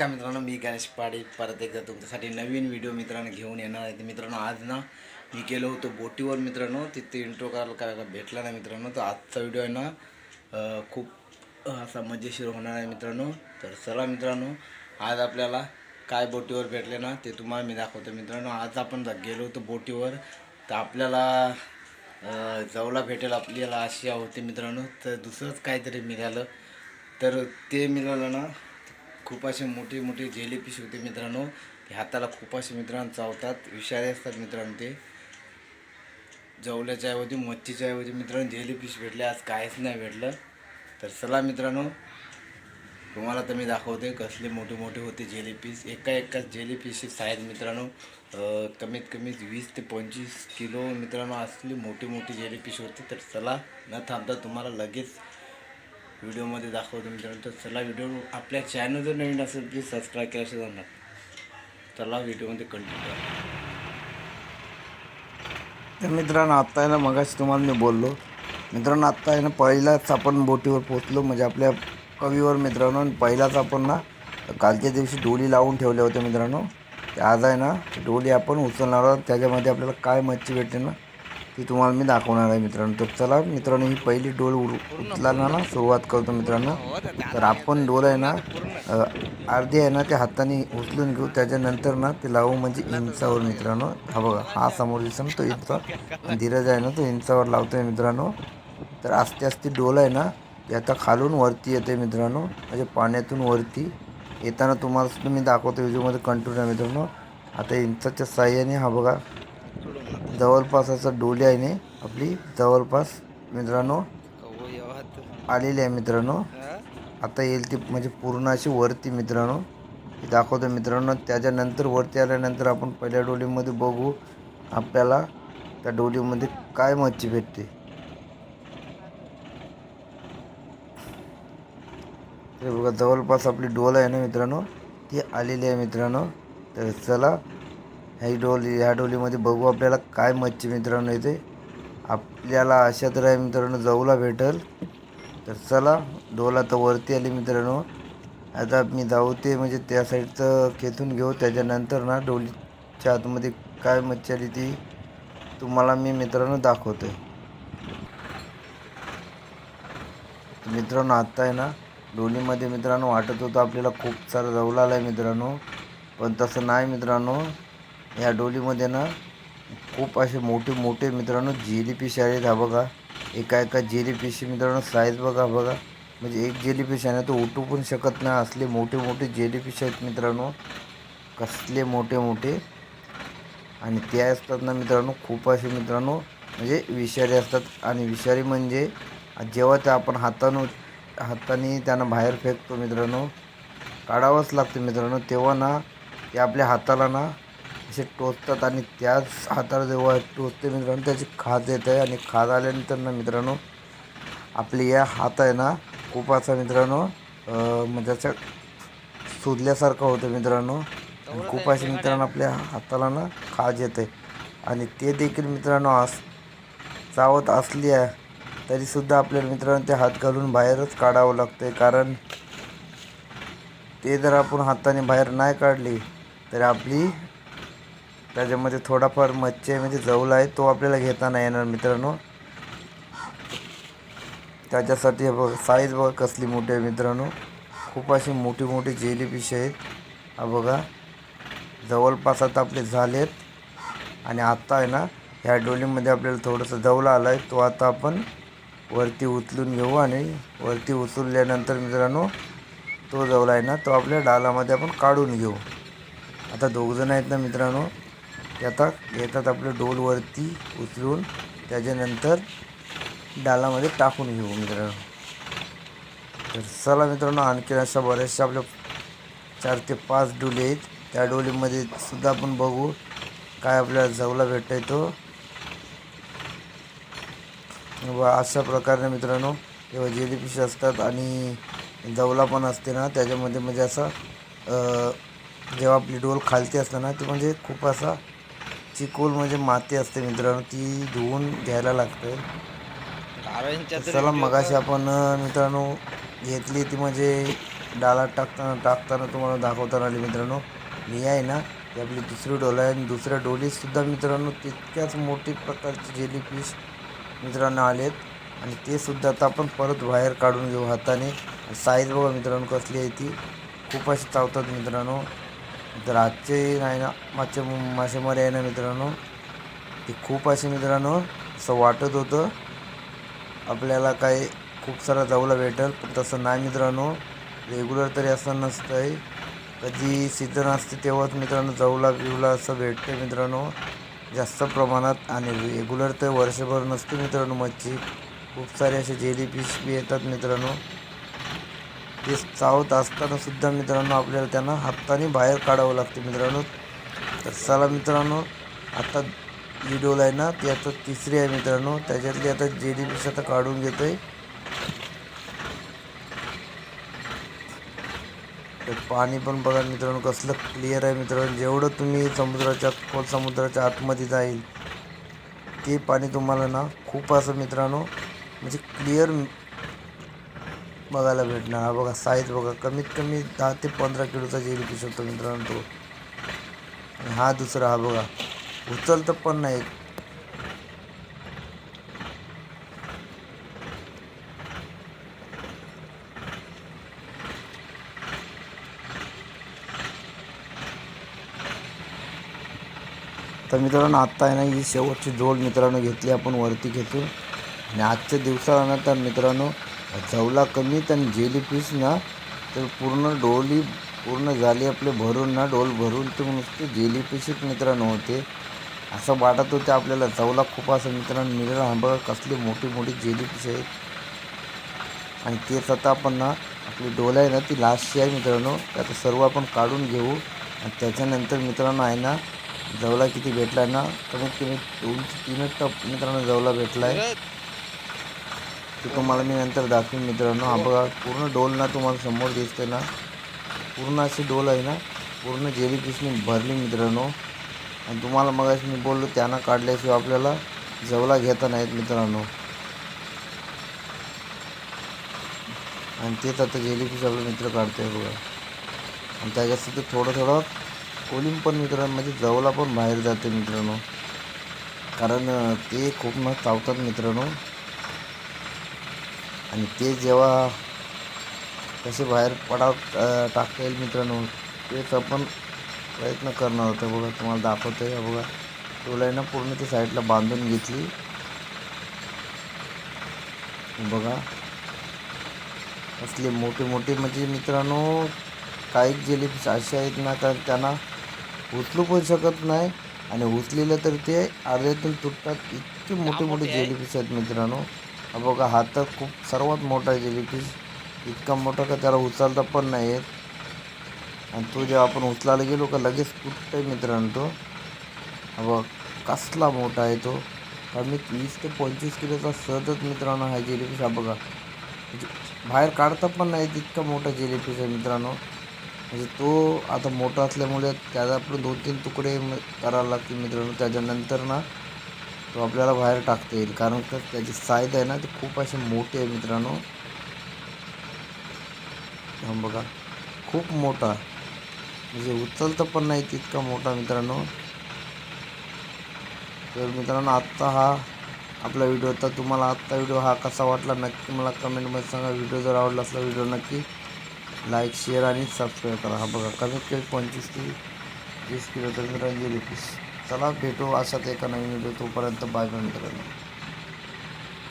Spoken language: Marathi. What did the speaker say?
गणेश पाडी परत एकदा तुमच्यासाठी नवीन व्हिडिओ मित्रांनो घेऊन येणार आहे. मित्रांनो आज ना मी गेलो होतो बोटीवर मित्रांनो. तिथे इंट्रो करायला काय भेटला नाही मित्रांनो. तर आजचा व्हिडिओ आहे ना खूप असा मजेशीर होणार आहे मित्रांनो. तर चला मित्रांनो आज आपल्याला काय बोटीवर भेटले ना ते तुम्हाला मी दाखवतो मित्रांनो. आज आपण जा- गेलो होतो बोटीवर तर आपल्याला अं, जवला भेटेल आपल्याला अशी होती मित्रांनो. तर दुसरंच काहीतरी मिळालं. तर ते मिळालं ना खूप असे मोठे मोठे जेलीफिश होते मित्रांनो. ते हाताला खूप असे मित्रांनो चावतात. विषारी असतात मित्रांनो ते. जवल्याच्या ऐवजी मच्छीच्या ऐवजी मित्रांनो जेलीफिश भेटले. आज काहीच नाही भेटलं. तर चला मित्रांनो तुम्हाला तर मी दाखवते कसले मोठे मोठे होते जेलीफिश एका एका जेलीफिशची आहेत मित्रांनो कमीत कमी वीस ते पंचवीस किलो मित्रांनो असली मोठी मोठी जेलीफिश होती. तर चला न थांबता तुम्हाला लगेच व्हिडिओमध्ये दाखवतो मित्रांनो. तर चला व्हिडिओ आपल्या चॅनल जर नवीन असेल प्लीज सबस्क्राईब केल्याशिवाय जाणार चला व्हिडिओमध्ये कंटिन्यू तर मित्रांनो आत्ता आहे ना मगाशी तुम्हाला मी बोललो. मित्रांनो आत्ता आहे ना पहिलाच आपण बोटीवर पोचलो म्हणजे आपल्या कवीवर मित्रांनो आणि पहिलाच आपण ना कालच्या दिवशी डोली लावून ठेवल्या होत्या मित्रांनो. ते आज आहे ना डोली आपण उचलणार आहोत. त्याच्यामध्ये आपल्याला काय मच्छी भेटते ना ती तुम्हाला मी दाखवणार आहे मित्रांनो. तर चला मित्रांनो ही पहिली डोल उचलायला ना सुरुवात करतो मित्रांनो. तर आपण डोल आहे ना अर्धी आहे ना ते हाताने उचलून घेऊ. त्याच्यानंतर ना ते लावू म्हणजे इंचावर मित्रांनो. हा बघा हा समोर दिसतो तो इंचा धीरज आहे ना तो इंचावर लावतोय मित्रांनो. तर आस्ते आस्ते डोल आहे ना ते आता खालून वरती येते मित्रांनो. म्हणजे पाण्यातून वरती. येताना तुम्हाला सुद्धा मी दाखवतो व्हिडिओमध्ये कंट्रोल आहे मित्रांनो. आता इंचाच्या साह्याने हा बघा जवळपास असं डोली आहे आपली. जवळपास मित्रांनो आलेली आहे मित्रांनो. आता येईल ती म्हणजे पूर्ण अशी वरती मित्रांनो. दाखवतो मित्रांनो. त्याच्यानंतर वरती आल्यानंतर आपण पहिल्या डोलीमध्ये बघू आपल्याला त्या डोलीमध्ये काय मच्छी भेटते. ते बघा जवळपास आपली डोल आहे ना मित्रांनो. ती आलेली आहे मित्रांनो. तर चला ही डोली ह्या डोलीमध्ये बघू आपल्याला काय मच्छी मित्रांनो येते. आपल्याला अशा तर आहे मित्रांनो जाऊला भेटल. तर चला डोला तर वरती आली मित्रांनो. आता मी जाऊ ते म्हणजे त्या साईडचं खेचून घेऊ. त्याच्यानंतर ना डोलीच्या आतमध्ये काय मच्छी आली ती तुम्हाला मी मित्रांनो दाखवतो. मित्रांनो आत्ता आहे ना डोलीमध्ये मित्रांनो वाटत होतं आपल्याला खूप सारा जवळ आला आहे मित्रांनो. पण तसं नाही मित्रांनो. या डोलीमध्ये ना खूप असे मोठे मोठे मित्रांनो जेलीफिश आहेत. हा बघा एका एका जेलीफिशची मित्रांनो साईज बघा बघा. म्हणजे एक जेलीफिश आहे ना तो उठू पण शकत नाही. असले मोठे मोठे जेलीफिश आहेत मित्रांनो. कसले मोठे मोठे. आणि ते असतात ना मित्रांनो खूप असे मित्रांनो म्हणजे विषारी असतात. आणि विषारी म्हणजे जेव्हा ते आपण हातानं हाताने त्यांना बाहेर फेकतो मित्रांनो काढावंच लागतं मित्रांनो. तेव्हा ना ते आपल्या हाताला ना असे टोचतात आणि त्याच हाताला जेव्हा टोचते मित्रांनो त्याची खाज येत आहे आणि खाज आल्यानंतर ना मित्रांनो आपले या हात आहे ना खूप असा मित्रांनो म्हणजे असं सुजल्यासारखं होतं मित्रांनो. खूप असे मित्रांनो आपल्या हाताला ना खाज येते. आणि ते देखील मित्रांनो अस चावत असली आहे तरीसुद्धा आपल्याला मित्रांनो ते हात घालून बाहेरच काढावं लागतं कारण ते जर आपण हाताने बाहेर नाही काढली तर आपली त्याच्यामध्ये थोडाफार मच्छी आहे म्हणजे जवळ आहे तो आपल्याला घेता नाही येणार मित्रांनो. त्याच्यासाठी हे बघा साईज बघा कसली मोठी आहे मित्रांनो. खूप अशी मोठी मोठी जेलीफिश आहेत. हा बघा. जवळपास आता आपले झालेत. आणि आत्ता आहे ना ह्या डोलीमध्ये आपल्याला थोडंसं जवला आला आहे तो आता आपण वरती उचलून घेऊ आणि वरती उचलल्यानंतर मित्रांनो तो जवला आहे ना तो आपल्या डालामध्ये आपण काढून घेऊ. आता दोघजण आहेत ना मित्रांनो ते आता येतात आपले डोलवरती उचलून त्याच्यानंतर डालामध्ये टाकून घेऊ मित्रांनो तर चला मित्रांनो आणखी अशा बऱ्याचशा आपल्या चार ते पाच डोले आहेत. त्या डोलीमध्ये सुद्धा आपण बघू काय आपल्याला जवला भेटता येतो व अशा प्रकारे मित्रांनो किंवा जेलीफिश असतात आणि जवला पण असते ना त्याच्यामध्ये म्हणजे असं जेव्हा आपली डोल खालती असतं ना ते म्हणजे खूप असा चिकोल म्हणजे माती असते मित्रांनो ती धुवून घ्यायला लागते. चला मगाशी आपण मित्रांनो घेतली ती म्हणजे डालात टाकताना टाकताना तुम्हाला दाखवताना आले मित्रांनो. मी आहे ना ती आपली दुसरी डोल आहे. आणि दुसऱ्या डोलीतसुद्धा मित्रांनो तितक्याच मोठी प्रकारचे जेलीफिश मित्रांनो आलेत. आणि ते सुद्धा आता आपण परत बाहेर काढून घेऊ हाताने. साईज बघा मित्रांनो कसली आहे ती. खूप अशी चावतात मित्रांनो. तर आजचे नाही ना मासे मासेमारी आहे ना मित्रांनो. ते खूप असे मित्रांनो असं वाटत होतं. आपल्याला काही खूप सारा जाऊला भेटेल पण तसं नाही मित्रांनो. रेग्युलर तरी असं नसतं आहे कधी सीझन असते तेव्हाच मित्रांनो जाऊला बिवला असं भेटते मित्रांनो. जास्त प्रमाणात आणि रेग्युलर तर वर्षभर नसते मित्रांनो मच्छी. खूप सारे असे जेली फिश बी येतात मित्रांनो. ते चावत असताना सुद्धा मित्रांनो आपल्याला त्यांना हाताने बाहेर काढावं लागते मित्रांनो. तर चला मित्रांनो आता व्हिडिओला आहे ना ती आता तिसरी आहे मित्रांनो. त्याच्यातली आता जेली फिश आता काढून घेतो आहे तर पाणी पण बघा मित्रांनो कसलं क्लिअर आहे मित्रांनो. जेवढं तुम्ही समुद्राच्या खोल समुद्राच्या आतमध्ये जाईल ते पाणी तुम्हाला ना खूप असं मित्रांनो म्हणजे क्लिअर बघायला भेटणार. हा बघा साईज बघा कमीत कमी दहा ते पंधरा किलोचा जेली होतो मित्रांनो तो. आणि हा दुसरा हा बघा. उचलतं पण नाही. तर मित्रांनो आत्ता आहे ना ही शेवटची जोड मित्रांनो घेतली आपण वरती घेतो. आणि आजच्या दिवसाला ना तर मित्रांनो चवला कमी आणि जेली ना तर पूर्ण डोली पूर्ण झाली आपले भरून ना डोल भरून ते नुसते जेली फिशच मित्रांनो होते. असं वाटत होते आपल्याला चवला खूप असं मित्रांनो मिळेल हा बघा कसली मोठी मोठी जेली फिश आहेत. आणि तेच आता आपण ना आपली डोल आहे ना ती लास्टची आहे मित्रांनो. ते आता सर्व आपण काढून घेऊ. आणि त्याच्यानंतर मित्रांनो आहे ना जवला किती भेटला ना कमीत कमी दोन तीनच टप मित्रांनो जवला भेटला आहे ते तुम्हाला मी नंतर दाखवीन मित्रांनो. हा बघा पूर्ण डोल ना तुम्हाला समोर दिसते ना. पूर्ण अशी डोल आहे ना. पूर्ण जेली पिशनी भरली मित्रांनो. आणि तुम्हाला मग मी बोललो त्यांना काढल्याशिवाय आपल्याला जवला घेता नाहीत मित्रांनो. आणि तेच आता जेली फिश आपले मित्र काढतोय बघा. आणि त्याच्यासाठी थोडं थोडं कोलिम पण मित्रांनो म्हणजे जवला पण बाहेर जाते मित्रांनो. कारण ते खूप मग चावतात मित्रांनो. आणि ते जेव्हा कसे बाहेर पडाव टाकता येईल मित्रांनो तेच आपण प्रयत्न करणार होतो. बघा तुम्हाला दाखवतो आहे बघा टोला ना पूर्ण ती साईडला बांधून घेतली. बघा असले मोठे मोठे म्हणजे मित्रांनो काही जेलीफिश असे आहेत ना कारण त्यांना उचलू पण शकत नाही. आणि उचलेलं तर ते अर्ध्यातून तुटतात. इतके मोठे मोठे जेलीफिश आहेत मित्रांनो. बघा हा तर खूप सर्वात मोठा आहे जेलीफिश इतका मोठा का त्याला उचलता पण नाही येत. आणि तो जेव्हा आपण उचलायला गेलो का लगेच तुटतं आहे मित्रांनो तो बघा बघ कसला मोठा आहे तो. कमी वीस ते पंचवीस किलोचा सहजच मित्रांनो हा जेलीफिश. हा बघा म्हणजे बाहेर काढता पण नाही इतका मोठा जेलीफिश आहे मित्रांनो. म्हणजे तो आता मोठा असल्यामुळे त्याला आपण दोन तीन तुकडे करायला लागतील मित्रांनो. त्याच्यानंतर ना तो आपल्याला बाहेर टाकता येईल. कारण का त्याची साईज आहे ना ती खूप अशी मोठी आहे मित्रांनो. बघा. खूप मोठा. म्हणजे उचलतं पण नाही तितका मोठा मित्रांनो. तर मित्रांनो आत्ता हा आपला व्हिडिओ होता. तुम्हाला आत्ता व्हिडिओ हा कसा वाटला? नक्की मला कमेंटमध्ये सांगा. व्हिडिओ जर आवडला असला व्हिडिओ नक्की लाईक शेअर आणि सबस्क्राईब करा. हा बघा कमीत कमी पंचवीस ते वीस किलो तर मित्रांनो चला भेटू असाच एका नवीन व्हिडिओ तोपर्यंत बाय बाय मित्रांनो